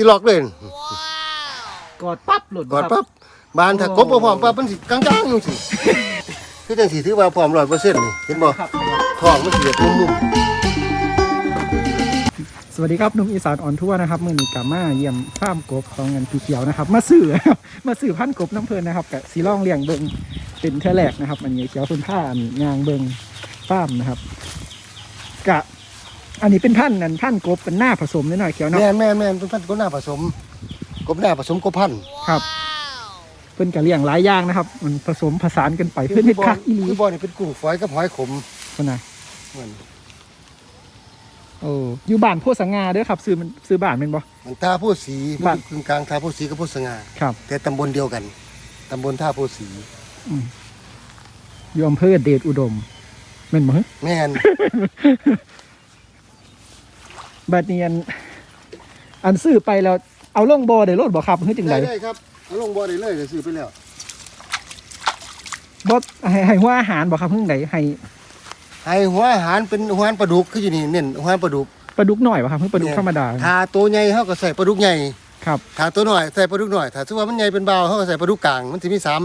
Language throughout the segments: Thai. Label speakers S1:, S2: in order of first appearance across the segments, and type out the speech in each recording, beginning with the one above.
S1: ติล็อกเลย
S2: กอดปั๊บหลุด
S1: กอด
S2: ครับ
S1: ปั๊บบานถ้ากบบ่พร้อมปั๊บมันสิกลางๆอยู่สิคือจังสิถือว่าพร้อม100%นี่เห็นบ่
S2: ครับ
S1: ท้องมันสิแบบนุ่ม
S2: สวัสดีครับหนุ่มอีสานออนทัวร์นะครับมือนี้กลับมาเยี่ยมฟาร์มกบของเงินพีเขียวนะครับ มาซื้อมาซื้อพันธุ์กบน้ำเพลินนะครับกับสีร่องเลี้ยงเบิงเป็นเทอแรกนะครับอันนี้เขียวคุณผ้าอันยางเบิงฟาร์มนะครับกะ อันนี้เป็นพันธุ์นั่นพันธุ์กบเป็นหน้าผสมนิดหน่อยเขียว
S1: ๆ
S2: เนาะ
S1: แม่นแม่นแม่นเป็นพันธุ์กบหน้าผสมกบหน้าผสมกบพันธุ์
S2: ครับเป็นกะเลี้ยงหลายอย่างนะครับ มันผสมผสานกันไปเพื่อเฮ็ดคักอีหลี
S1: คือบ่นี่เป็นกุ้งฝอยกับหอยขม
S2: คนน่ะ
S1: เหมือน
S2: โอ้อยู่บ้านโพสังงาเด้อครับซื้อมันซื้อบ้านเป็นบ่
S1: มันท่าผู้สี
S2: บ้า
S1: มันนกึ่งกลางท่าผู้สีกับผู้สง่า
S2: ครับ
S1: แต่ตำบลเดียวกันตำบลท่าผู้สี
S2: อยู่อำเภอเดชอุดมแม่นบ่ฮะ
S1: แม่น
S2: บัดนี้อันอันซื้อไปแล้วเอาลงบ่ได้โลดบ่ครับคือจังได
S1: ได้ได้ครับเอาลงบ่อได้เลยเดี๋ยวซื้อไปแล้ว
S2: บ่ให้ให้หัวอาหารบ่ครับเพิ่งไดให้
S1: ให้หัวอาหารเป็นหัวอาหารปลาดุกคืออยู่นี่เน้นหัวอาหารปลาดุก
S2: ปลาดุกหน่อยบ่ครับเพิ่งปลาดุกธรรมดา
S1: ถ้าตัวใหญ่เฮาก็ใส่ปลาดุกใหญ่
S2: ครับ
S1: ถ้าตัวน้อยใส่ปลาดุกน้อยถ้าสมมุติว่ามันใหญ่เป็นเบาเฮาก็ใส่ปลาดุกกลางมันสิมีสาม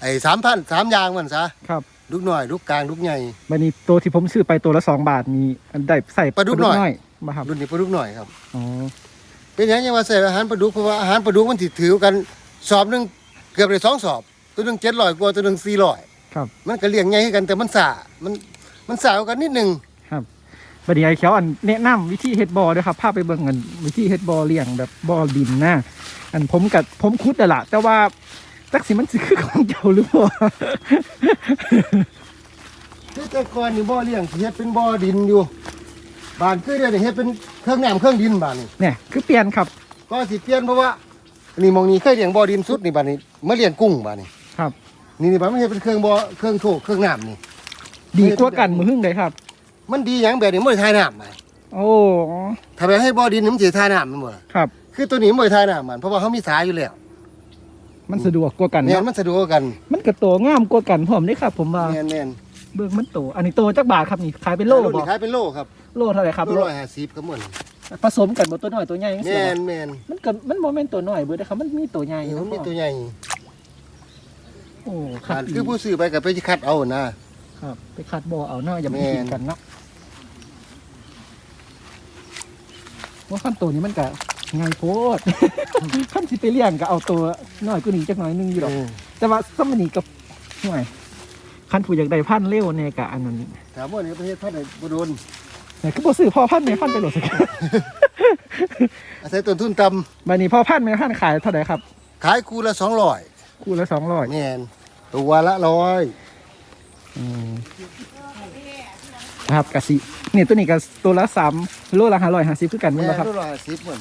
S1: ไอ้สามพันสามอย่างมันซะ
S2: ครับ
S1: ดุกน้อยดุกกลางดุกใหญ่
S2: บัดนี้ตัวที่ผมซื้อไปตัวละสองบาทมีอันได้ใส่
S1: ปลาดุกหน่อย
S2: บ่ครับ
S1: รุ่นนี้ปลาดุกน้อยครับ
S2: อ๋อ
S1: เป็นหยังยังว่าใส่อาหารปลาดุกเพราะว่าอาหารปลาดุกมันสิถือกันสอบหนึงเกือบได้สองสอบ ตัวหนึง700กว่าตัวหนึง400
S2: ครับ
S1: มันก็เลี้ยงใหญ่คือกันแต่มันสามันมันสากว่ากันนิดนึง
S2: บัดนี้ไอ้เขียวอันแนะนำวิธีเฮ็ดบ่อด้วยครับพาไปเบิ่งกันวิธีเฮ็ดบ่อเลี้ยงแบบบ่อดินนะอันผมกับผมคุดนั่นล่ะแต่ว่า จักสิมันสิคือของเจ้าหรือบ่
S1: คือแต่ก่อนนี่บ่อเลี้ยงสิเฮ็ดเป็นบ่อดินอยู่บ้านคือเดี๋ยวนี้เฮ็ดเป็นเครื่องน้ำเครื่องดินบ้านนี่
S2: เนี่ยคือเปลี่ยนครับ
S1: ก็สิเปลี่ยนเพราะว่านี่หมองนี้เคยเลี้ยงบ่อดินสุดนี่บ้านนี้มาเลี้ยงกุ้งบ้านนี้
S2: ครับ
S1: นี่นี่บ้านมันเฮ็ดเป็นเครื่องบ่อเครื่องโถเครื่องน้ำนี่
S2: ดีกว่ากันมือหึ่งได้ครับ
S1: มันดีหยังแบบนี้บ่ได้ทายน้ำไป
S2: โอ้
S1: ถ้าไปให้บ่อดินนี่มันสิทายน้ำมันบ่ล่ะ
S2: ครับ
S1: คือตัวนี้มันบ่ได้ทายน้ำมันเพราะว่าเขามีสายอยู่แล้ว
S2: มันสะดวกกว่ากัน
S1: เนี่ย
S2: เนาะ
S1: มันสะดวกกว่ากัน
S2: มันก็โตงามกว่ากันผมนี่ครับผมว่า
S1: แม่นแม่น
S2: เบิ่งมันโตอันนี้โตจักบาทครับนี่ขายเป็นโล
S1: รุ่น
S2: บ่
S1: นี้ขายเป็นโลครับ
S2: โลเท่าไหร่ครับ
S1: โล
S2: โล
S1: ร้อยห้าสิบครับมัน
S2: ผสมกันบ่ตัวน้อยตัวใหญ่จังซี่
S1: แม่
S2: บ่
S1: นแม่น
S2: มันก็มันบ่แม่นตัวน้อยเบิดนะครับมันมีตัวใหญ่
S1: นี่มันมี
S2: เนาะ
S1: ตัวใหญ่
S2: โอ้ค
S1: อ่า
S2: รับ
S1: คือผู้ซื้อไปก็ไปคัดเอานะ
S2: ครับไปคัดบ่เอาเนาะอย่าไป
S1: แม่น
S2: กินกันเนาะว่าขั้นตัวนี้มันก็ ง่ายโพดขั้นสิไปเลี้ยงก็เอาตัวน้อยกว่านี้จักหน่อยหนึงอยู่ดอก
S1: เออ
S2: แต่ว่าสมัยนี้กับห่วยคันผู้อยากได้พันธุ์เร็วเนี่ยกะอันนั้น
S1: ถามว่าในประเทศพันธุ์ไหนบ่โดน
S2: เนี่ยคือบ่ซื้อพ่อพันธุ์แม่พันธุ์ไปโหลดสัก
S1: อาศัยต้นทุนต่
S2: บัดนี้พ่อพันธุ์แม่พันธุ์ขายเท่าไหร่ครับำ
S1: ขายคู่ละสองร้อย
S2: คู่ละสองร้อย
S1: แม่นตัวละร้อย
S2: นะครับกะสิเนี่ยตัวนี้ก็ตัวละสามโลละห้าร้อยห้าสิบคือกัน
S1: แม่
S2: มั้งครับ
S1: ตัวละห้าสิบเหมือน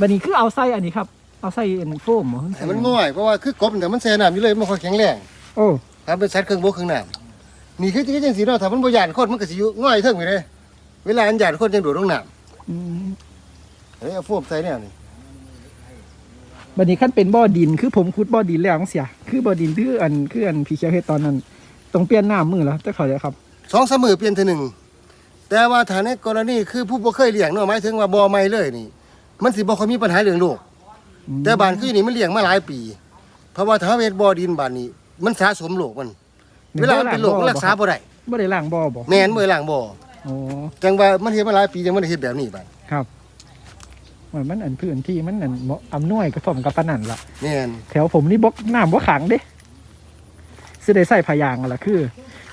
S2: บัดนี้คือเอาไส้อันนี้ครับ เอาไส้อันโฟมเหรอ
S1: แต่มันง่อยเพราะว่าคือกบแต่มันแซ่น้ำอยู่เลยมันค่อยแข็งแรง
S2: โอ้
S1: ถ้าเป็นสัตว์เครื่องบกเครื่องน้ำนี่คือที่จังสีเนาะถ้ามันบ่ยานคนมันก็สิอยู่ง่อยเทิงไปเลยเวลาอันยานคนจังโดดลงน้
S2: อืมำ
S1: เฮ้ยเอาโฟมใส่เนี่ยนี่
S2: บัดนี้ขั้นเป็นบ่อดินคือผมขุดบ่อดินแล้วจังเสีย คือบ่อดินคืออันคืออันพี่เขียวเฮ็ดตอนนั้นต้องเปลี่ยนน้ำมือแล้วจะเข้าใจครับ
S1: สองสามมือเปลี่ยนเทีหนึ่งแต่ว่าถ้าในกรณีคือผู้บ่เคยเลี้ยงเนาะหมายถึงว่าบ่ใหม่เลยนี่ มันสิบ่ค่อยมีปัญหาเรื่องโรค
S2: อืม
S1: แต่บ้านคือนี่มันเลี้ยงมาหลายปี เพราะว่าถ้าเวทบ่อดินบ้านนี้ มันสะสมโรคมัน เวลามันเป็นโรคมันรักษาบ่ได้
S2: บ่ได้ล้างบ่อบ่
S1: แม่นบ่ได้ล้างบ่อ
S2: โอ้
S1: จังว่ามันเฮ็ดมาหลายปีจังมันได้เฮ็ดแบบนี้บัด
S2: ครับเหมือนมันอันพื้นที่มันอันเหมาะอำนวยกับผมกับปานนันล่ะ
S1: แม่น
S2: แถวผมนี่บกน้ำบ่ขังเด้สิได้ใส่พยางค์อะล่ะคือ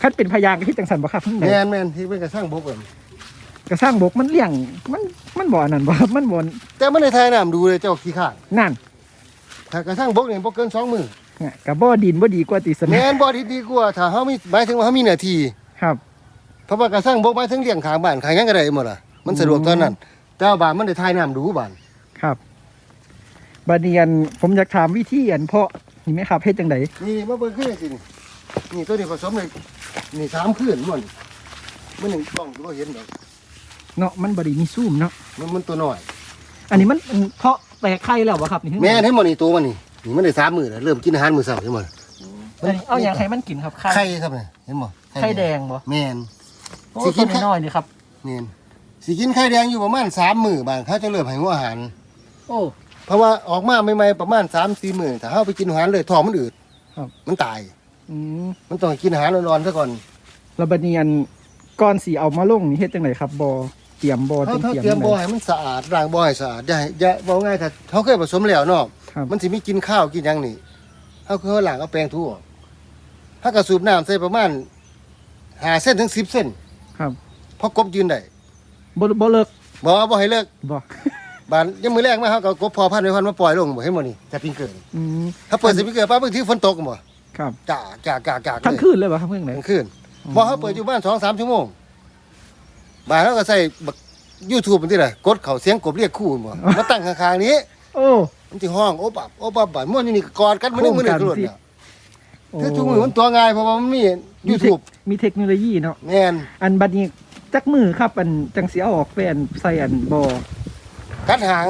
S2: คันเป็นพยางค์ก็คิดจังสันบ่ครับเพิ่งได้
S1: แม่นแม่นที่เป็นกระสร้างบ่เบิ่น
S2: กระสร้างบกมันเลี้ยงมัน มันบ่อันนั้นบ่ครับมันบ่
S1: แต่มันได้ทายน้ำดูเลยเจ้าขี้ข้าน
S2: นั่น
S1: ถ้ากระสร้างบกนี่บ่เกินสองมื้อ
S2: เนี่ยกับบ่ดินบ่ดีกว่าติสนะ
S1: แม่นบ่ดีดีกว่าถ้าเฮามีหมายถึงว่าเฮามีหน้าที่
S2: ครับ
S1: เพราะว่ากระสร้างบกหมายถึงเลี้ยงข้างบ้านข้างหยังก็ได้หมดล่ะมันสะดวกตอนนั้นแต่ว่าบ้านมันได้ทายน้ำดูบ้าน
S2: ครับบัดนี้อันผมอยากถามวิธีอันเพาะนี่ไหมครับเฮ็ดจังได
S1: นี่มาเบิ่งคือจังซี่นี่นี่ตัวนี้ผสมเลยนี่สามคืนมันมันหนึ่งกล้องก็บ่เห็นดอก
S2: เนาะมันบ่ได้มีซูมเนาะ
S1: มันมันตัวน้อย
S2: อันนี้มันอันเพาะแตกไข่แล้วบ่ครับนี่
S1: แม่นเห็นบ่นี่ตัวมันนี่นี่มันได้สามมื้อแล้วเริ่มกินอาหารมื้อเช้าเห็นบ่
S2: อันนี้เอาอย่างไข่มันกินครับไข่
S1: ไข่ครับเนี่ยเห็นบ่
S2: ไข่แดงบ่
S1: แม่น
S2: โอ้
S1: สิกิ
S2: ตัวน
S1: ไข่
S2: น้อยๆนี่ครับ
S1: แม่นสิกินไข่แดงอยู่ประมาณสามมื้อบางเขาจะเริ่มให้หัวอาหาร
S2: โอ้
S1: เพราะว่าออกมาใหม่ๆประมาณสามสี่มื้อถ้าเฮาไปกินอาหารเลยท้องมันอืด
S2: ครับ
S1: มันตาย
S2: อืม
S1: มันต้องกินอาหารร้อนๆซะก่อน
S2: แล้วบัดนี้อันก่อนสิเอามาลงนี่เฮ็ดจังไดครับบ่เตรียมบ่
S1: เขา
S2: เตรียม
S1: เขา
S2: เตรียม
S1: เตรียม
S2: จั่ง
S1: บ่
S2: ใด
S1: ให้มันสะอาดล้างบ่ให้สะอาดอย่าให้อย่าบ่ง่ายถ้าเขาเคยผสมแล้วเนาะ
S2: ครับ
S1: มันสิมีกินข้าวกินหยังนี่เขาคือเขาล้างเอาแปรงทั่วถ้ากระสูบน้ำใส่ประมาณ5เส้นถึง10เส้น
S2: ครับ
S1: พอกบยืนได้
S2: บ่บ่เลิก
S1: บ่บ่ให้เลิก
S2: บ่
S1: บานยังมือแรกมาเขาก็กบพอพันธุ์ไว้พันธุ์มาปล่อยลงบ่เห็นบ่นี่แต่ปิงเกิด
S2: อืม
S1: ถ้าเปิดสปริงเกอร์ปั๊บบางทีฝนตกบ่
S2: ครับ
S1: จ่าจ่าจ่าจ่า
S2: ทั้งคืนเลยบ่ครับเพิ่งไหน
S1: ทั้งคืนบ่เขาเปิดอยู่บ้านสองสามชั่วโมง บ่ายเขาก็ใส่บัก YouTube มันที่ไหนกดเขาเสียงกบเรียกคู่บ่มาตั้งข้างๆนี้
S2: โอ้
S1: มันที่ห้องโอ้ปับโอ้ปับบ่ายม่วนอยู่นี่ก็กอดกันมันนึงมันนึงกระโดดเนี่ย
S2: โอ้
S1: คือทุกมือมันตัวง่ายเพราะว่ามันมี YouTube
S2: มีเทคโนโลยีเนาะ
S1: แม่น
S2: อันบัดนี้จักมือครับ อันจังสิเอาออกแฟนใส่อันบ่
S1: กัดหาง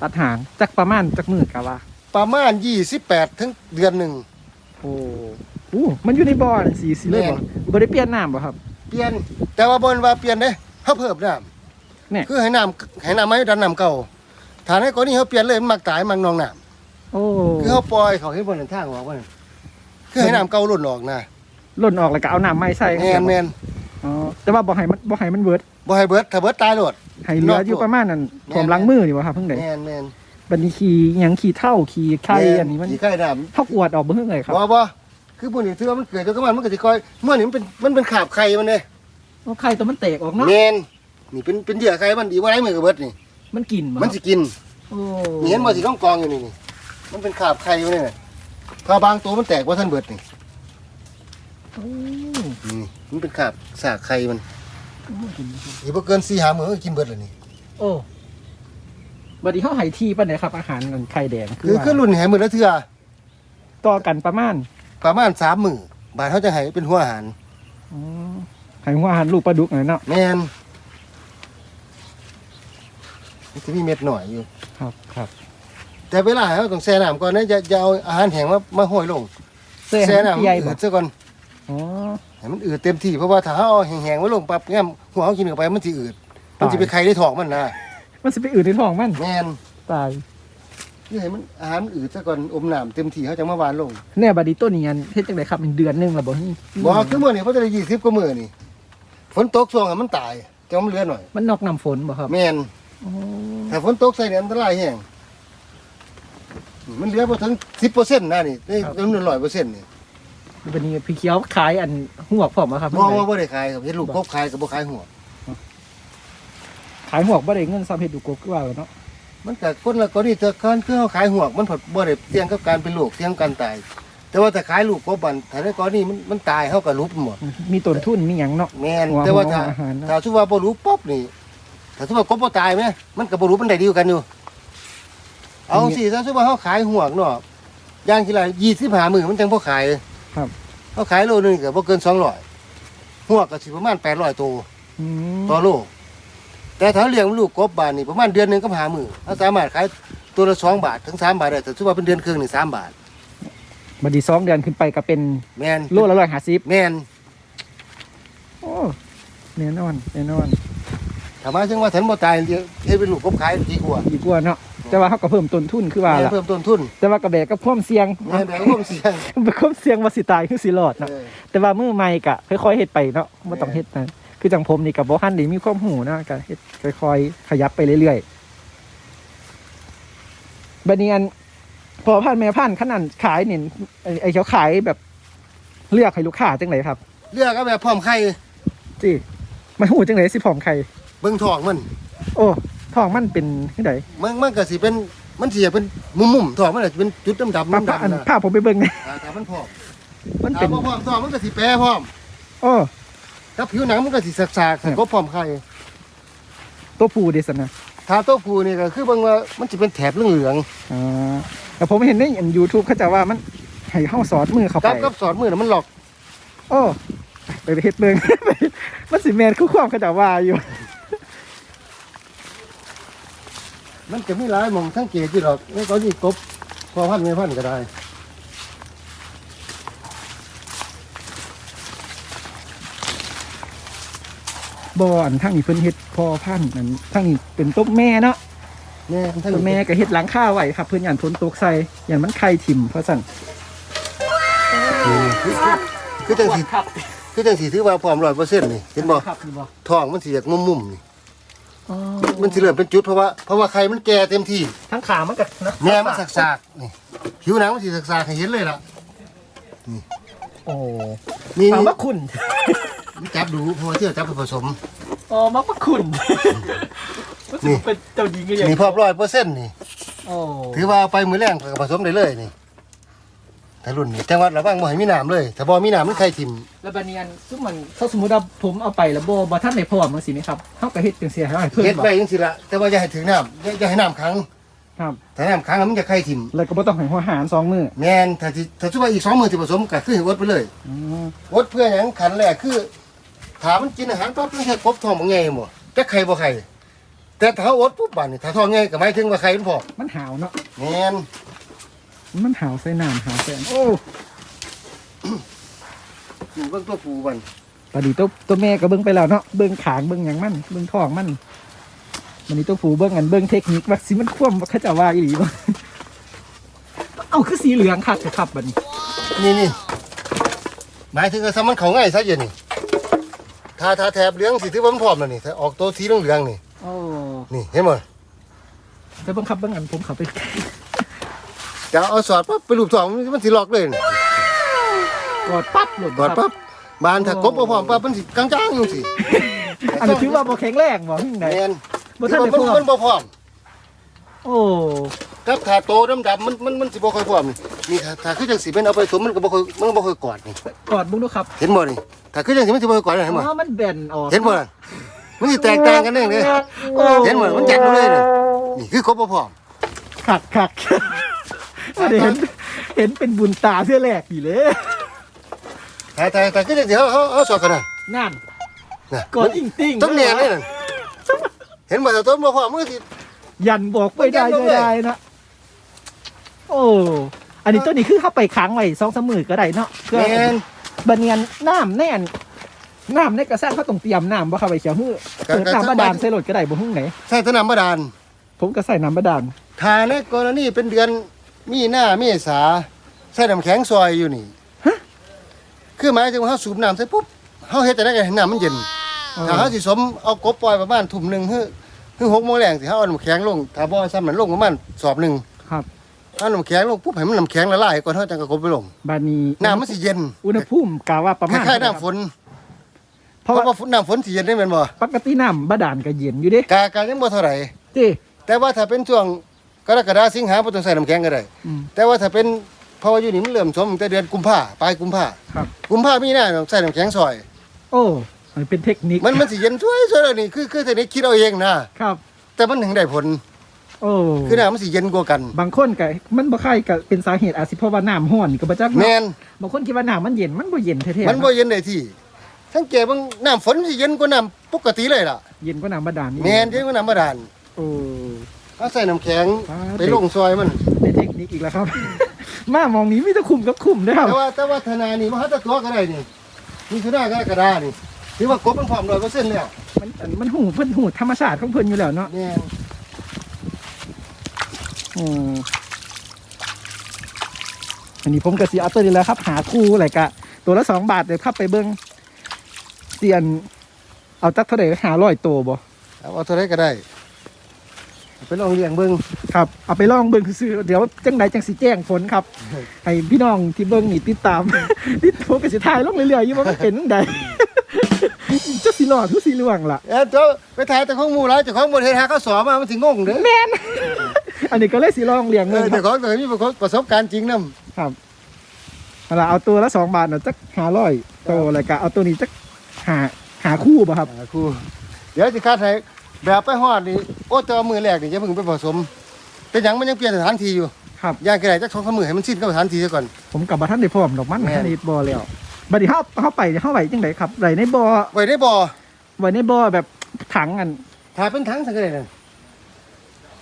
S2: ตัดหางจักประมาณจักมือกะว่า
S1: ประมาณ 28ถึงเดือนหนึ่ง
S2: โอ้โอ้มันอยู่ในบ่อนั่นสิสิเลยบ่
S1: แม่น
S2: บ่ได้เปลี่ยนน้ำบ่ครับ
S1: เปลี่ยนแต่ว่าบนว่าเปลี่ยนเด้เฮาเพิ่มน้ำ
S2: เนี่ย
S1: คือให้น้ำให้น้ำไม่ดันน้ำเก่าถ้าในกรณีเขาเปลี่ยนเลยมันมักตายมันนองน้
S2: โอ้ำ
S1: คือเขาปล่อยเขาให้บนทางออกว่าคือให้น้ำเก่าหล่นออกนะ
S2: หล่นออกแล้วก็เอาน้ำใหม่ใส่
S1: แมนแมน
S2: อ๋อแต่ว่าบ่ให้มันบ่ให้มันเบิด
S1: บ่ให้เบิดถ้าเบิดตายโลด
S2: ให้เหลืออยู่ประมาณนั้น
S1: แม่น
S2: ผมล้างมือนี่บ่ครับเพิ่งได้
S1: แมนแมน
S2: บัดนี้ขี่หยังขี่เท่าขี่ไข่อันนี้มัน
S1: ขี่ไข่น้
S2: เท่ากวดออกบ่เพิ่งเลยคำรับ
S1: บ่บ่ คือพวกนี้ถือว่ามันเกิดจากมันมันก็สิคอยเมื่อนี่มันเป็นมันเป็นขาบไข่มันเด้
S2: โอ้ไข่ตัวมันแตกออกเนาะ
S1: แมนนี่เป็นเป็นเหยื่อไข่มันดีว่าไรมือกับเบิดนี่
S2: มันกินบ่
S1: มันสิกิน
S2: โอ้
S1: นี่เห็นบ่สิต้องกองอยู่นี่นี่มันเป็นขาบไข่อยู่นี่น่ะถ้าบางตัวมันแตกว่าท่านเบิดนี่
S2: โอ้
S1: นี่มันเป็นขาบสากไข่มัน
S2: กิน
S1: อีบ่เกิน4 5มื้อก็กินเบิดแล้วนี่
S2: โอ้บัดนี้เฮาให้ที่ปานใดครับอาหารนั่นไข่แดง
S1: คือ
S2: ว่า
S1: คือรุ่นแหมือละเทื่อ
S2: ต่อกันประมาณ
S1: ประมาณสามหมื่นบาทเขาจะให้เป็นหัวอาหาร
S2: อ๋อให้หัวอาหารลูกปลาดุกหน่อยเนาะ
S1: แมนมันจะมีเม็ดหน่อยอยู่
S2: ครับครับ
S1: แต่เวลาให้เขาต้องแช่น้ำก่อนนะจะจะเอาอาหารแห้งมามาห้อยลง
S2: เสื้อ
S1: แช่
S2: ให้มัน
S1: น้ำ
S2: ใหญ่
S1: อื
S2: บ่
S1: ดซะก่อน
S2: อ๋อ
S1: ให้มันอืดเต็มที่เพราะว่าถ้าเขาเอาแห้งๆไว้ลงปั๊บแง้มหัวเขากินเข้าไปมันจะอืดมันจะไปไข่ได้ท้องมันนะ
S2: มันสิไปอืดในท้องมัน
S1: แมน
S2: ตาย
S1: นี่ให้มันอาหารมันอืดซะก่อนอมน้ำเต็มที่เขาจะมาหวานลง
S2: แน่บัดนี้ต้นนี้อันเฮ็ดจังไดครับเป็นเดือนหนึงแล้วบ่นี่
S1: บอกคือเมื่อนี่เขาจะได้ยี่สิบกว่ามื่อนี่ฝนตกช่วงให้มันตายจะมันเหลือหน่อย
S2: มันนอกน้ำฝนบ่ครับ
S1: แมน
S2: อ๋อ
S1: ถ้าฝนตกใส่เนี่ยอันตรายแห้งมันเหลือพอถึงสิบเปอร์เซ็นต์นะนี่นี่จำนวนร้อยเปอร์เซ็นต์นี่
S2: บัดนี้พี่เขียวขายอันหัวกพร้อมบ่ครับ
S1: มองว่าบ่ได้ขายครับเห็นลูกกบขายกับบ่ขายหัว
S2: ขายหัวกบ่ได้เงินซ้ำเฮ็ดดูกบคือว่าเนาะ
S1: มันก็คนละกรณีแต่การคือเขาขายหัวมันผดบ่ได้เสี่ยงกับการเป็นลูกเสี่ยงกับการตาย แต่ว่าถ้าขายลูกกบบันถ้าในกรณีมันมันตายเขาก็รูปหมด
S2: มีต้นทุนมีหยังเนาะ
S1: แม่น
S2: หัว
S1: แต่ว่าถ้า
S2: หัวอาหารนะ
S1: ถ้าสุว่าบ่รู้ป๊บนี่ ถ้าสุว่ากบบ่ตายไหมมันก็บ่รู้มันได้ดีกว่ากันอยู่ เอาสิถ้าสุว่าเขาขายหัวเนาะอย่างที่ละ25มื้อมันจังบ่ขาย
S2: ครับ
S1: เขาขายโลนึงก็บ่เกิน200หัวก็สิประมาณ800ตัว
S2: อืม
S1: ต่อโล แต่ถ้าเลี้ยงลูกกบบาทนี่ประมาณเดือนหนึงก็หามือเขาสามารถขายตัวละ2บาทถึง3บาทได้แต่ถือว่าเป็นเดือนครึ่งนี่3บาท
S2: บัดนี้สองเดือนขึ้นไปก็เป็น
S1: แม่น
S2: โลละ150
S1: แม่น
S2: โอ้แน่นอนแน่นอน
S1: ถ้ามาถึงว่าฉันบ่ตายเดี๋ยวเฮ็ดเป็นลูกกบขายดีกว่า
S2: ดีกว่าเนาะแต่ว่าเขาก็เพิ่มต้นทุนคือว่า
S1: แม่น
S2: ล่ะ
S1: เพิ่มต้นทุน
S2: แต่ว่ากระแบกก็ความเสี่ยง
S1: แม่นแต่ความเสี่ยง
S2: ความเสี่ยงว่าสิตายคือสิรอดเนาะ
S1: เออ
S2: แต่ว่ามือใหม่ก็ค่อยๆเฮ็ดไปเนาะบ่ต้อง
S1: แม่
S2: เฮ็ดนะ คือจังผมนี่ก็บ่ทันได้มีความหูนะก็เฮ็ดค่อยๆขยับไปเรื่อยๆบัดนี้อันพอพันธุ์แม่พันธุ์ขนาดขายนี่ไอ้ไอ้เขาขายแบบเลือกให้ลูกค้าจังไดครับ
S1: เลือกเอาแบบพร้อมไข่
S2: จิมันหูจังไดสิพร้อมไข่
S1: เบิ่งท้องมัน
S2: โอ้ท้องมันเป็นจังได
S1: มันมันก็สิเป็นมันสิเป็นมุมๆท้องมันอาจจะเป็นจุดดำๆ
S2: ป้า
S1: ดำ
S2: ป้าอัน
S1: ๆนะ
S2: พาผมไปเบิ่งหน่อย
S1: อ่าถ้ามันพร้อม
S2: มัน
S1: ถ้า
S2: เป็น
S1: บ่พร้อมท้องมันก็สิแปรพร้อม
S2: โอ้
S1: ถ้าผิวหนังมันก็สิสากๆถ้าก็พร้อมไข่
S2: ตัวผู้เดซันนะ
S1: ถ้าตัวผู้นี่ก็คือเบิ่งว่ามันสิเป็นแถบเหลือง
S2: อ่าแต่ผมเห็นในอัน YouTube เขาจะว่ามันให้เฮาสอดมือเข้า
S1: ๆ
S2: ไป
S1: กับกับสอดมือน่ะมันหลอก
S2: โอ้ไปไปเฮ็ดเบิ่ง มันสิแม่นคือความเขาจะว่าอยู่
S1: มันจะมีหลายหมองสังเกตอยู่ดอกในกรณีกบพอพันธุ์แม่พันธุ์ก็ได้
S2: บ่อันทั้งนี้เพิ่นเฮ็ดพอพันธุ์อันทั้งนี้เป็นต้มแม่เนาะ
S1: แม่นทั้ง
S2: ต้มแม่ก็เฮ็ดหลังคาไว้ครับ เพิ่นย่านฝนตกใส่ย่านมันไข่ถิ่มเพราะสั่น
S1: นี่คือคือจังสิ
S2: ครับ
S1: คือจังสิถือว่าพร้อม100%นี่เห็นบ่
S2: ครับนี่บ่
S1: ท้องมันสิจากมุมๆนี่
S2: อ๋อ
S1: มันสิเริ่มเป็นจุดเพราะว่าเพราะว่าไข่มันแก่เต็มที่
S2: ทั้งขามันก็นะ
S1: แม่มันสักๆนี่ผิวหนังมันสิสักๆให้เห็นเลยล่ะ
S2: โอ้
S1: นี่
S2: ปลา
S1: นี่
S2: มะขุน
S1: จับดูเพราะว่าที่เราจับไปผสม
S2: อ๋อมะมะขุน
S1: นี่
S2: เป็นเจ้าหญิงก็ยัง
S1: นี่พร้อม100%นี่
S2: โอ้
S1: ถือว่าเอาไปมือแรงก็ผสมได้เลยนี่แต่รุ่นนี้จังหวัดระว่างบ่ให้มีน้ำเลยถ้าบ่มีน้ำมันไข่ทิ่ม
S2: แล้วบัดนี้อันซุมมันถ้าสมมุติว่าผมเอาไปแล้วบ่บ่ทันได้พร้อมจังซี่นี่ครับเฮาก็เฮ็ดจังซี่ให้เพิ่น
S1: เฮ็ด
S2: บ่
S1: ไว้จังซี่ละแต่ว่าอย่าให้ถึงน้ำอย่าอย่าให้น้ำขัง
S2: ครับ
S1: ถ้าน้ำขังมันจะไข่ทิ่ม
S2: แล้วก็บ่ต้องให้หัวหารสองมื้อ
S1: แม่นถ้าสิถ้าสมมุติว่าอีก2มื้อสิผสมก็คือให้อดไปเลย
S2: อืม
S1: อดเพื่อหยังขันแรกคือ ถ้ามันกินอาหารปั๊บมันแค่ครบท้องบ่ใหญ่หมดจักไข่บ่ไข่แต่ถ้าอดปุ๊บบัดนี่ถ้าท้องใหญ่ก็หมายถึงว่าไข่มันพอ
S2: มันหาวเนาะ
S1: แม่น
S2: มันหาวใส่น้ำหาวใส่อันโอ้
S1: อยู่เบิ่งตัวปูมัน
S2: ปดีตัวตัวแม่ก็เบิ่งไปแล้วเนาะเบิ่งขางเบิ่งหยังมันเบิ่งท้องมันมันนี้ตัวผูเบิ่งอันเบิ่งเทคนิคว่าสิมันคว่ำว่าเขาจะว่าอีหลีบ่เอาคือสีเหลืองคักเถอะครับบัดนี้
S1: นี่นี่หมายถึงว่าซะมันเข้าง่ายซะอยู่นี่ ถ้าถ้าแถบเหลืองสิถือว่ามันพร้อมแล้วนี่ถ้าออกตัวสีเหลืองๆนี่
S2: โอ้
S1: นี่เห็นบ่
S2: แต่เบิ่งครับเบิ่งอันผมเข้าไป
S1: จะเอาสอดปั๊บไปรูปท้องมันมันสิล็อกเลยนี่
S2: กอดปั๊บหลุด
S1: กอดปั๊บบานถ้ากบบ่พร้อมปั๊บมันสิกลางๆอยู่สิ
S2: อันนี้ถือว่าบ่แข็งแรงบ่ที่ไหน
S1: แม่น
S2: บ่ทันได้
S1: มัน
S2: พร้อ
S1: มัน
S2: ม
S1: บ่พร้อม
S2: โอ้
S1: กับถ้าโตดำๆมันมันมันสิบ่ค่อยพร้อมนี่นี่ถ้าถ้าคือจังสิเป็นเอาไปสมมันก็บ่ค่อยมันก็บ่ค่อยกอดนี่
S2: กอดเบิ่งดูครับ
S1: เห็นบ่นี่ถ้าคือจังสิมันสิบ่ค่อยกอดเห็นบ่
S2: อ๋อมันแบนออก
S1: เห็นบ่ล่ะมันสิแตกต่างกันเองเด้
S2: โอ้
S1: เห็นบ่มันแจัดบ่เลยนี่นี่คือกบบ่พร้อม
S2: คักคักเห็นเห็นเป็นบุญตาเสื้อแรกดีเลย
S1: ถ้าถ้าถ้าคือจังสิเฮาเฮาเฮาสอดกันนั่น
S2: นั่น
S1: น่ะ
S2: กอดอิงติ่ง
S1: ต้องแน่เลยนั่นเห็นบ่ถ้าต้นบ่พร้อมมันก็สิ
S2: ยันบอกไม่ได้
S1: มันยันลง
S2: ไม่
S1: เลย
S2: ได้นะโอ้อันนี้ตัวนี้คือเข้าไปค้างไว้สองสามมือก็ได้เนาะเพื่อ
S1: แม่น
S2: บันเนียนน้ำแน่นน้ำในกระแสเขาต้องเตรียมน้ำว่าเข้าไปเชียวหื้อ
S1: ก็
S2: เปิด
S1: ก็
S2: น้ำบาดาลใส่รถก็ได้บ่หื้อไหน
S1: ใส่แตะน้ำบาดาล
S2: ผมก็ใส่น้ำบาดาล
S1: ถ้าในกรณีเป็นเดือนมีหน้าเมษาใส่น้ำแข็งซอยอยู่นี่คือหมายถึงว่าเฮาสูบน้ำใส่ปุ๊บเฮาเฮ็ดแต่ได้ให้น้ำมันเย็นถ้าเฮาสิสมเอากบปล่อยประมาณทุ่มหนึงคือ คือ6โมงแรงสิเฮาเอาน้ำแข็งลงถ้าบ่ซ้ำมันลงประมาณสอบหนึง
S2: ครับ
S1: เอาน้ำแข็งลงปุ๊บให้มันน้ำแข็งละลายก่อนเฮาจังก็กบไปลง
S2: บานี้
S1: น้ำมันสิเย็น
S2: อุณหภูมิกะว่าประ
S1: ค
S2: มาณ
S1: ล้ายๆน้ำฝน
S2: เพ
S1: เพ
S2: ราะ
S1: ราะ
S2: ว่า
S1: ว่าฝนน้ำฝนสิเย็นได้แม่นบ่
S2: ปกติน้ำบาดาลก็เย็นอยู่เด้
S1: กากายังบ่เท่าไหร่
S2: เจ้
S1: แต่ว่าถ้าเป็นช่วงกรกฎาสิงหาบ่ต้องใส่น้ำแข็งก็ได้
S2: อืม
S1: แต่ว่าถ้าเป็นเพราะว่าอยู่นี่มันเริ่มสมตั้งแต่เดือนกุมภาปลายกุมภา
S2: ครับ
S1: กุมภามีหน้าต้องใส่น้ำแข็งซอย
S2: โอ้ มันเป็นเทคนิค
S1: มันมันสิเย็นช่วยช่วยแล้วนี่คือคือแต่นี้คิดเอาเองนะครับ แต่มันถึงได้ผล
S2: โอ้
S1: คือน้ำมันสิเย็นกว่ากัน
S2: บางคนก็มันบ่ใครก็เป็นสาเหตุอาจสิเพราะว่าน้ำห้อนก็บ่จัก
S1: แม
S2: เนาะ
S1: น
S2: บางคนคิดว่าน้ำมันเย็นมันบ่เย็นแท้ๆ
S1: มันบ่เย็นได้ที่สังเกตว่าน้ำฝนสิเย็นกว่าน้ำปกติเลยล่ะ
S2: เย็นกว่าน้ำบาดาลนี่
S1: แมนเย็นกว่าน้ำบาดาล
S2: โอ้
S1: เอาใส่น้ำแข็ง
S2: อ่า
S1: ไปลงซอยมัน
S2: ในเทคนิคอีกแล้วครับ มามองนี้มีแต่คุมกับคุมเด้อครับ
S1: แต่ว่าแต่ว่าธนานี่มันหาแตะตัวก็ได้นี่มีสุดากรกฎานี่ ถือว่ากบมันพร้อม100%แล้ว
S2: มันมันหูเพิ่นหูธรรมชาติของเพิ่นอยู่แล้วเนาะ
S1: แม่น
S2: อืมอันนี้ผมก็สิเอาตัวนี้แหล้วครับ หาคู่อะไรกะ ตัวละสองบาทเดี๋ยวขับไปเบิ้งเตียน เอาจักเท่าไหร่หาร้อยตัวบ่
S1: เอาเอาเท่าไรก็ได้เอาไปลองเลี้ยงเบิ่ง
S2: ครับ เอาไปลองเบิ้งซื้อๆเดี๋ยวจังใดจังสิแจ้งผลครับ ให้พี่น้องที่เบิ้งนี่ติดตาม ติดผมก็สิถ่ายลงเรื่อยๆอยู่ว่ามันเป็นจังใด จะสิรอดทุกสิล่วงล่ะ
S1: เอ้าเจ้าไปถ่ายแต่ของหมู่หลายเจ้าของบ่เฮ็ดหาเขาสอนมามันสิงงเด้อ
S2: แม่น อันนี้ก็เลยสิลองเลี้ยง
S1: เอ
S2: เงิ
S1: อน
S2: ค
S1: เจ้า
S2: รับ
S1: ของต้องมีประสบการณ์จริงนํ
S2: ครับเอาล่ะเอาตัวละสองบาทเนาะจักหาร้อยตัวอะไรกะเอาตัวนี้จักหาหาคู่ป่ะครับ
S1: อ่าครูเดี๋ยวสิคัดให้แบบไปฮอดนี่โอ้แต่ว่ามือแรกนี่อย่าเพิ่งไปผสม เป็นหยังมันยังเปลี่ยนสถานที่อยู่
S2: ครับ
S1: ย่างกระไรจักสองสามมือให้มันสิ้นกับสถานที่ซะก่อน
S2: ผมกลับมาท่านได้พร้อมดอกมัน
S1: แม่น
S2: ท่านได้บ่อแล้ว บัดนี้เฮาเฮาไปเฮาไหวจังไดครับไหลในบ่อ
S1: ไว้ได้บ่
S2: ไหวในบ่อแบบถังอัน
S1: ถ้าเป็นถังสักก็ได้นั่น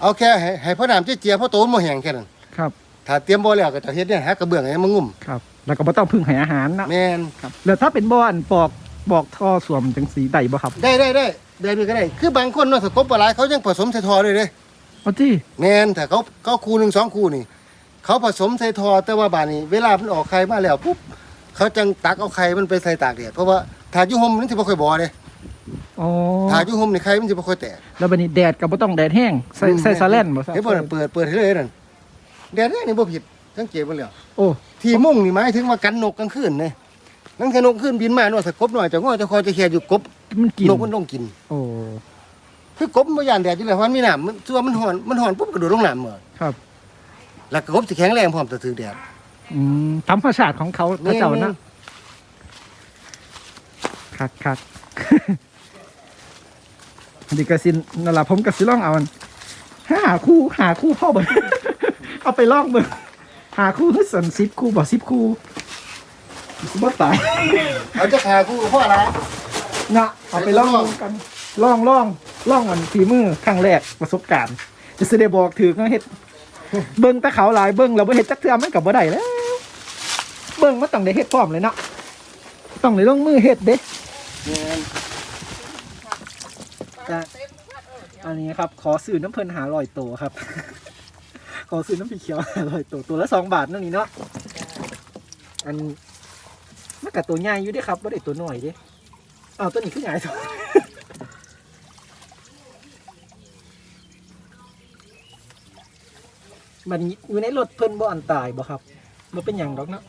S1: เอาแค่ให้ให้พ่อน้ำเจียๆพ่อโตนบ่แห้งแค่นั้น
S2: ครับ
S1: ถ้าเตรียมบ่แล้วก็จะเฮ็ดเนี่ยหากระเบื้องให้มันงุ่ม
S2: ครับ แล้วก็บ่ต้องพึ่งให้อาหารเนาะ
S1: แม่น
S2: ครับแล้วถ้าเป็นบ่ออันปอกบอกท่อสวมจังสีใดบ่ครับ
S1: ได้ได้ได้ได้ด้วยก็ได้ คือบางคนเนาะสกบปลาไหลายเขายังผสมใส่ทอเลยเด้
S2: เอาที่
S1: แมนแต่เขาเขาคูหนึ่งสองคูนี่ เขาผสมใส่ทอแต่ว่าบานนี้ เวลามันออกไข่มาแล้วปุ๊บ เขาจังตักเอาไข่มันไปใส่ตากแดดเพราะว่าถาดอยุหมมันสิบ่ค่อยบ่เลย
S2: อ๋อ
S1: ถาดอยุหมนี่ไข่มันสิบ่ค่อยแตก
S2: แล้วบัดนี้แดดก็บ่ต้องแดดแห้งใส่ใส่ซาแลนบ่
S1: เฮ้ยบ่นั่นเปิดเปิดให้เลยนั่นแดดนี่บ่ผิดสังเกตมันแล้ว
S2: โอ้
S1: ที่มุ่งนี่หมายถึงว่ากันนกกลางคืนเด้นั่นคือนกขึ้นบินมาเนาะสกบหน่อยจะง้อจะคอยจะแค่อยู่กบ
S2: มันกิน
S1: นกมันต้องกิน
S2: โอ้
S1: คือกบมันบ่ย่านแดดอยู่แล้วเพราะมันมีน้ำมันตัวมันหอนมันหอนปุ๊บกระโดดลงน้ำหมด
S2: ครับ
S1: แล้วก็กบสิแข็งแรงพร้อมจะถือแดด
S2: อืมธรรมชาติของเขาพระเจ้านะคักคักดิกสินนั่นล่ะผมก็สิลองเอาอันหาคู่หาคู่พ่อเบิ่งเอาไปลองเบิ่งหาคู่คือสัน10คู่บ่10คู่สิบ่ตาย
S1: เอาจะขากูเพราะอะไร
S2: นะเอาไปลองกันลองลองลองมันฝีมือครั้งแรกประสบการณ์จะสิได้บอกถือก็เฮ็ดเบิ่งแตะเขาหลายเบิ่งแล้วบ่เฮ็ดจักเทื่อมันก็บ่ได้แล้ว เบิ่งมันต้องได้เฮ็ดพร้อมเลยเนาะต้องได้ลงมือเฮ็ดเด้จ้ะอันนี้ครับ ขอซื้อน้ำเพลินหาลอยโตครับ ขอซื้อน้ำผีเขียวหาลอยโตตัวละสองบาทนั่นนี่เนาะอันมันก็ตัวใหญ่อยู่ด้ครับบ่ได้ตัวหน้อยเด้อ้าตัวนี้คือใหญ่ตัวมันอยู่ในรถเพิ่นบ่อันตายบ่ครับบ่เป็นหยังดอกเนาะ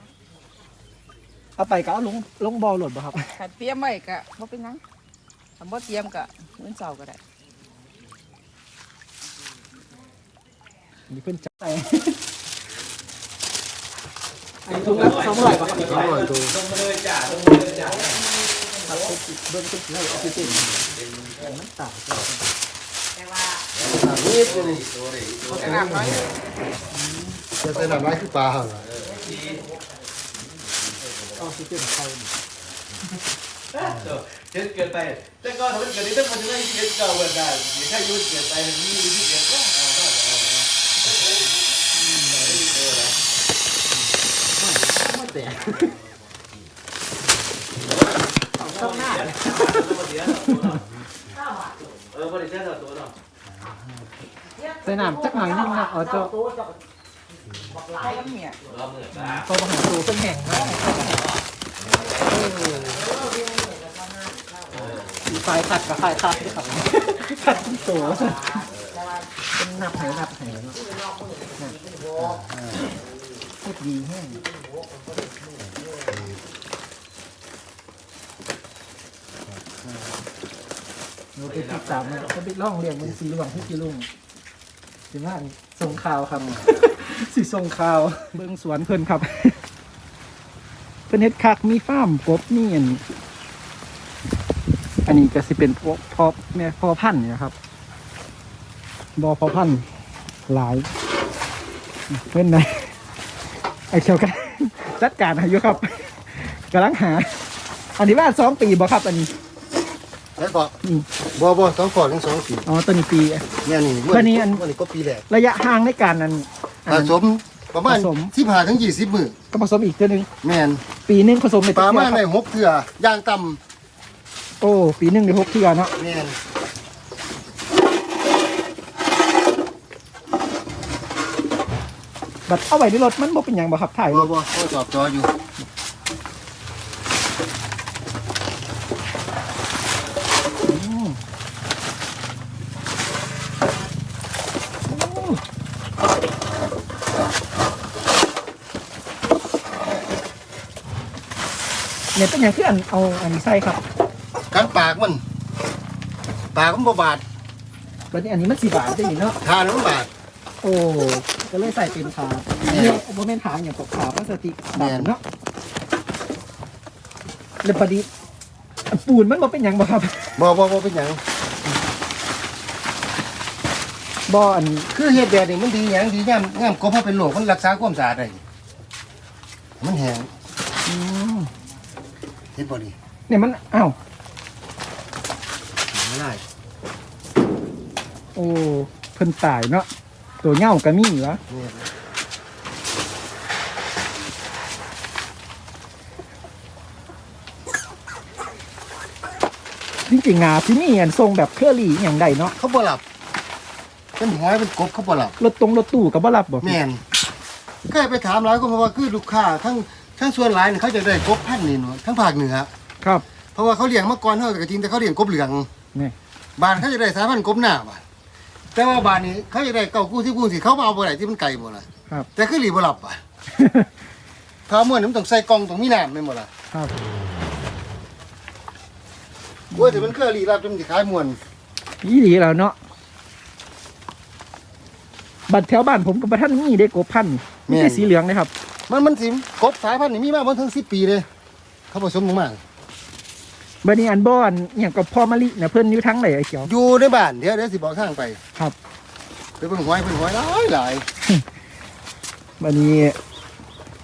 S2: เอาไปก็เอาลงลงบ่อรถบ่ครับ
S3: ถ้าเตรียมไว้ก็บ่เป็นหยังถ้าบ่เตรียมก็มื้อเช้าก็ได้
S2: นี่เพิ่นจับไปอันนี้ถุงละสองร้อยบ่ครับ
S1: สองร้อยตัว
S2: ครับเบิ่งเพิ่นสิให้ออกซิเจนมันตาย
S1: นี่ตัวนี้
S3: แต่น้ำน้อย
S1: จะใส่น้ำลายคือปลาเหรอ
S2: ออกซิเจนเข้า
S4: เกินเกินไป แต่ก็ถ้ามันเกิดนี้ต้องมาถึงไอ้ที่เกินเก่าเหมือนกันอย่าแค่ยุ่งเกินไปมันมีที่เกินก็เอาก็เอา
S2: บ่แตกต้องหน้า
S4: เออบริษัทตัวเนาะ
S2: ใส่น้ำจักหน่อยนึงนะเอาเจ้า
S3: ไอ้น้ำเมีย
S4: รอบเมื่อตา
S2: พอมาหาตูเพิ่นแห้งเนาะมีไฟขัดกับไฟขัดด้วยครับขัดทั้งตัวเป็นนับไหนับไหเนาะพูดดีแห้งเราไปติดตามมันก็ไปล่องเรียงมันสีหลวงที่สีลุงสิว่าส่งข่าวครับ สิส่งข่าว เบิ่งสวนเพิ่นครับ เพิ่นเฮ็ดคักมีฟาร์มกบมีอันอันนี้ก็สิเป็นพวกพอแม่พอพันธุ์เนะครับบอพอพันธุ์หลายเพิ่นนะไอ้เขียวกันจัดการให้อยู่ครับกำลังหา อันนี้ว่าสองปีบ่ครับอันนี้
S1: แล้วก็
S2: นี่
S1: บ่บ่สองขอดถึงสองปี
S2: อ๋อตัวนี้ปี
S1: เนี่ยนี่
S2: เมื่อนี้อัน
S1: วันนี้ก็ปีแรก
S2: ระยะห่างในการนั้นอัน
S1: ผ
S2: นั้น
S1: สมประมาณ
S2: ผสม
S1: สิบห้าถึงยี่สิบมือ
S2: ก็ผสมอีกตัวหนึง
S1: แม่น
S2: ปีหนึงผสมใน
S1: ปลา
S2: เทื่อ
S1: มา
S2: ค
S1: ใน
S2: รับ
S1: หกเถื่อย่างต่
S2: โอ้ปีหนึงได้หกเทื่อเนาะำ
S1: แม่น
S2: บัดเอาไว้ในรถมันบ่เป็นหยังบ่ครับถ่ายร
S1: บ่
S2: ถ
S1: บ่เขาสอบจออยู่
S2: เนี่ยเป็นอย่างที่อันเอาอันนี้ใส่ครับ
S1: การปากมัน ปากมันบ่บาด
S2: บัดนี้อันนี้มันสีบาทได้เนาะ
S1: ทานมันบาด
S2: โอ้ก็เลยใส่เป็นขาเนี่ยโมเมนต์ขาอย่างกับขาพลาสติกดำเนาะแล้วพอดีอันปูนมันบ่เป็นหยังบ่ครับ
S1: บ่บ่บ่เป็นหยัง
S2: บ่อัน
S1: คือเฮ็ดแบบนี้มันดีหยังดีงามงามกบเพราะเป็นโรคมันรักษาความสะอาดได้มันแห้ง
S2: อืม
S1: เฮ็ดบ่ดี
S2: เนี่ยมันอ้าว
S1: ไม่ได้
S2: โอ้เพิ่นตายเนาะตัวเหง่าก็มีวะ
S1: เนี่ย
S2: อจริงๆงาที่นี่อันทรงแบบเครือรี่อย่างใดเนาะ
S1: เขาบ่หลับเป็นหอยเป็นกบเขาบ่หลับ
S2: รถตรงรถตู้กับบ่รับบ่
S1: แม่นเคยไปถามหลายคนเพราะว่าคือลูกค้าทั้ง ทั้งส่วนหลายนี่เขาจะได้กบพันธุ์นี่เนาะทั้งภาคเหนือ
S2: ครับ
S1: เพราะว่าเขาเลี้ยงมาก่อนเฮาก็จริงแต่เขาเลี้ยงกบเหลือง
S2: นี่
S1: บ้านเขาจะได้สายพันธุ์กบหน้าบ้านแต่ว่าบ้านนี้เขาจะได้เก่ากู้ที่กู้สิเขามาเอาบ่ได้ที่มันไกลบ่ล่ะ
S2: ครับ
S1: แต่คือหลีบ่หลับอะถ้าม่วนนี่มันต้องใส่กล่องต้องมีน้ำแม่นบ่ล่ะ
S2: ครับ
S1: โอ้ยแต่มันคือหลีรับจนสิขายม่วน
S2: ยี่หลีแล้วเนาะบัตรแถวบ้านผมกับบัตรท่านมีได้กบพันธุ์มีแต่สีเหลืองนะครับ
S1: มันมันสิกบสายพันธุ์นี่มีมาบ่ถึง10ปีเลย เขาผสมลงมา
S2: บัดนี้อันบ่อนอย่างกับพ่อมะลิเนี่ยเพิ่นอยู่ทั้งไหนไอ้เขียว
S1: อยู่ในบ้านเดี๋ยวเดี๋ยวสิบอกทางไป
S2: ครับ
S1: ไปเบิ่งหอยเบิ่งหอยหลายหลาย
S2: บัดนี้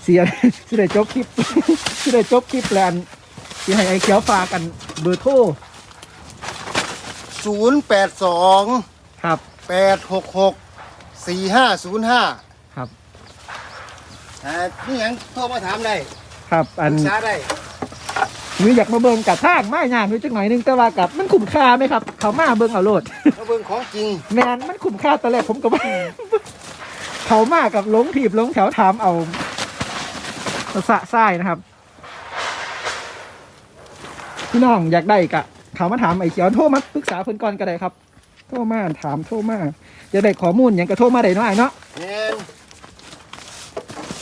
S2: เสียสิได้จบคลิปสิได้จบคลิปแล้วอันสิให้ไอ้เขียวฝากกันเบอร์โทร
S1: 082
S2: ครับ
S1: 866 4505
S2: ครับ
S1: อ่านี่หยังโทรมาถามได้
S2: ครับ
S1: ป
S2: อัน
S1: รึกษาได้
S2: หรืออยากมาเบิ่งกับทางมาย่างอยู่จังหน่อยหนึงแต่ว่ากับมันคุ้มค่าไหมครับ เขามาเบิ่งเอาโลด
S1: มาเบิ่งของจริง
S2: แมนมันคุ้มค่าตอนแรกผมก็ว่า เขามากับหลงถีบหลงแถวถามเอาสะไส้นะครับ พี่น้องอยากได้กะถามมาถามไอ้เขียวโทรมาปรึกษาเพิ่นก่อนก็ได้ครับ โทรมาถามโทรมาอยากได้ข้อมูลหยังก็โทรมาได้เนาะไอ้เนาะ
S1: แม่น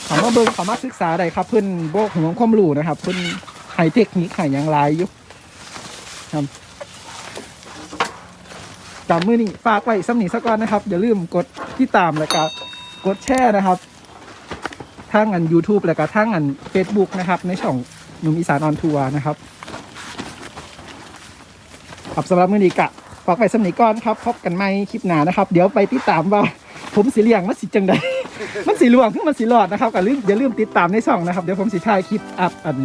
S2: เขามาเบิ่งเขามาศึกษาได้ครับเพิ่อนโบกหัวความรู้นะครับ เพิ่อนให้เทคนิคให้หยังหลายอยู่ครับจำมือนี้ฝากไว้สำนีสักก่อนนะครับ อย่าลืมกดที่ตามแล้วก็กดแชร์นะครับทางอัน YouTube แล้วก็ทางอัน Facebook นะครับ ในช่องหนุ่มอีสานออนทัวร์นะครับครับสำหรับมือนี้กะฝากไว้สำนีก่อนครับ พบกันใหม่คลิปหน้านะครับ เดี๋ยวไปติดตามว่า ผมสิเลียงมันสิจังใด มันสีลวงขึ้นมันสีหลอดนะครับก็ลืมอย่าลืมติดตามในช่องนะครับเดี๋ยวผมสิถ่ายคลิปอัพอัน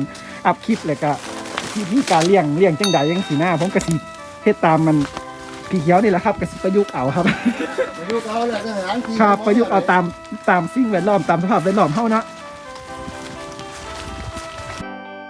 S2: อัพคลิปแล้วก็วิธีการเลี้ยงเลี้ยงจังใดยังสีหน้า ผมก็สิเฮ็ดตามมันพี่เขียวนี่แหละครับก็สิประยุกต์เอาครับ
S1: ประยุกต์เอาแหละสถานที่
S2: ครับประยุกต์เอาตามตามสิ่งแวดล้อมตามสภาพแวดล้อมเฮานะ
S1: แ